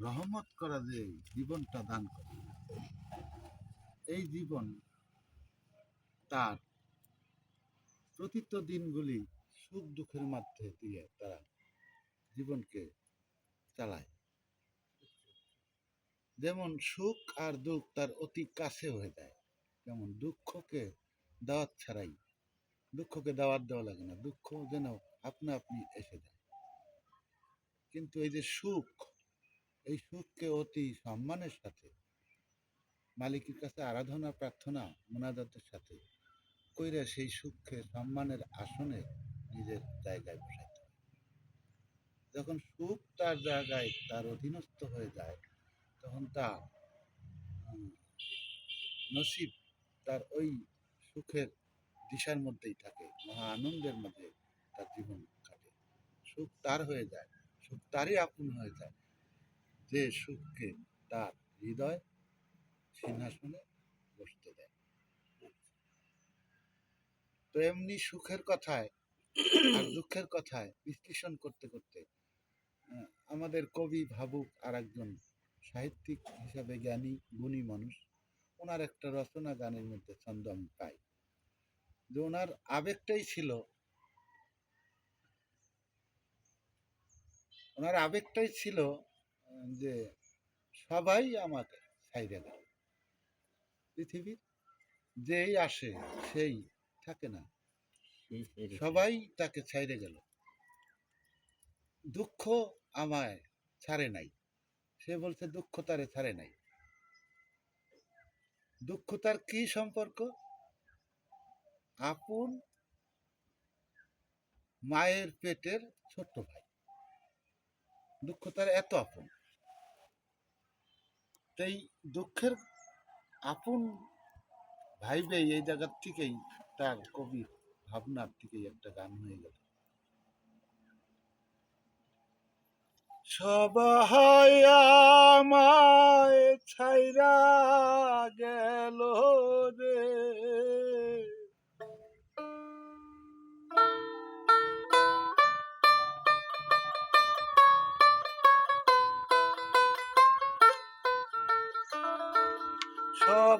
রহমত করা যে জীবনটা দান করে। এই জীবন তার প্রতিত দিনগুলি সুখ দুঃখের মধ্যে দিয়ে তারা জীবনকে চালায়। যেমন সুখ আর দুঃখ তার অতি কাছে হয়ে যায়। যেমন দুঃখকে দাওয়াত ছাড়াই, দুঃখকে দাওয়াত দেওয়া লাগে না, দুঃখ যেন আপনা আপনি এসে যায়। কিন্তু এই যে সুখ এই সুখকে অতি সম্মানের সাথে, মালিকের কাছে আরাধনা, প্রার্থনা, মোনাজাতের সাথে কইরা সেই সুখকে সম্মানের আসনে নিজের জায়গায় বসাইতে যখন সুখ তার জায়গায় তার অধীনস্থ হয়ে যায়, তখন তার নসিব তার ওই সুখের দিশার মধ্যেই থাকে, মহা আনন্দের মধ্যে তার জীবন কাটে। সুখ তার হয়ে যায়, সুখ তারই আপন হয়ে যায়। যে সুখকে তার হৃদয় সিংহাসনে বসতে দেয়। তো এমনি সুখের কথায় আর দুঃখের কথায় বিশ্লেষণ করতে করতে আমাদের কবি ভাবুক আর একজন সাহিত্যিক হিসাবে জ্ঞানী, গুণী মানুষ, ওনার একটা রচনা গানের মধ্যে ছন্দ আমি পাই। যে ওনার আবেগটাই ছিল, ওনার আবেগটাই ছিল যে সবাই আমাকে ছাইরে গেল পৃথিবীর যেই আসে সেই থাকে না। সবাই তাকে ছাইরে গেল। দুঃখ আমায় ছাড়ে নাই। সে বলছে দুঃখ তারে ছাড়ে নাই। দুঃখ তার কি সম্পর্ক? আপন মায়ের পেটের ছোট্ট ভাই। দুঃখ তার এত আপন। তাই দুঃখের আপন ভাইবে এই জায়গার থেকেই তার কবি ভাবনার থেকেই একটা গান হয়ে গেল। সবাই ছাইরা গেল রে।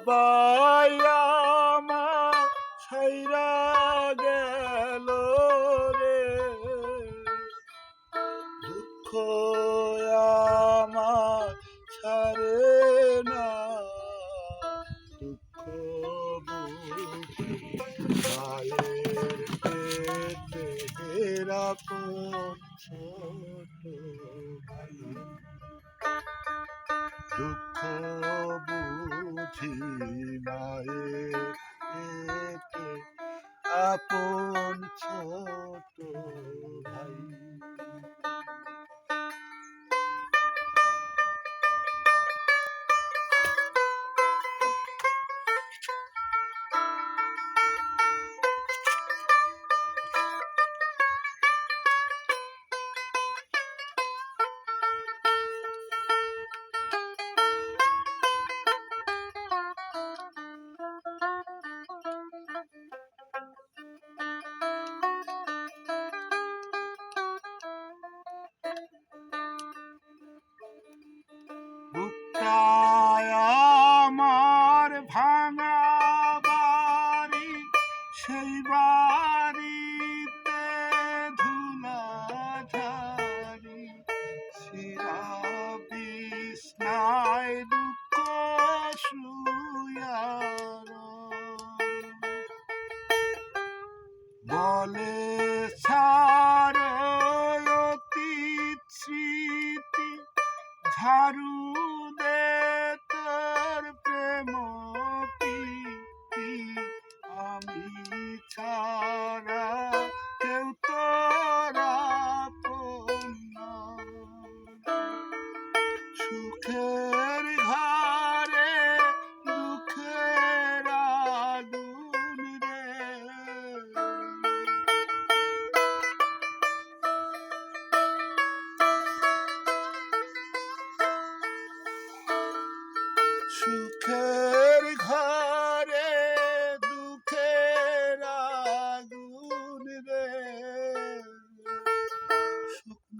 সবাই মা ছাইরা Haru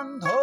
山头。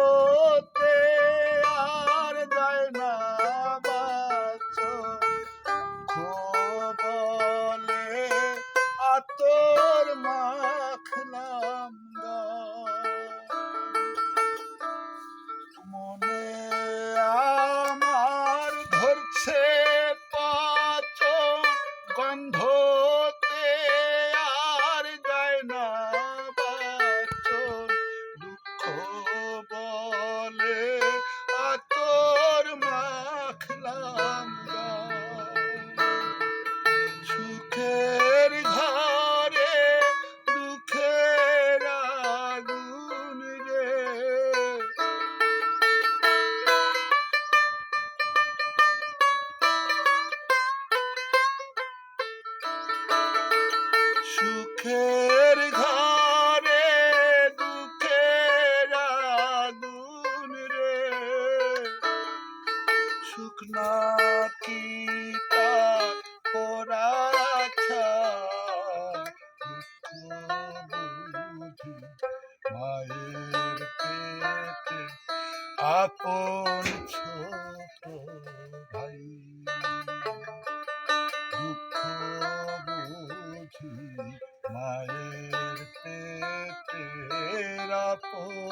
দুঃখের ঘরে দুঃখের আগুন রে। শুকনা কি তার পোড়া আচ্ছা, মায়ের পেটে আপন মায়ের পেটের আপন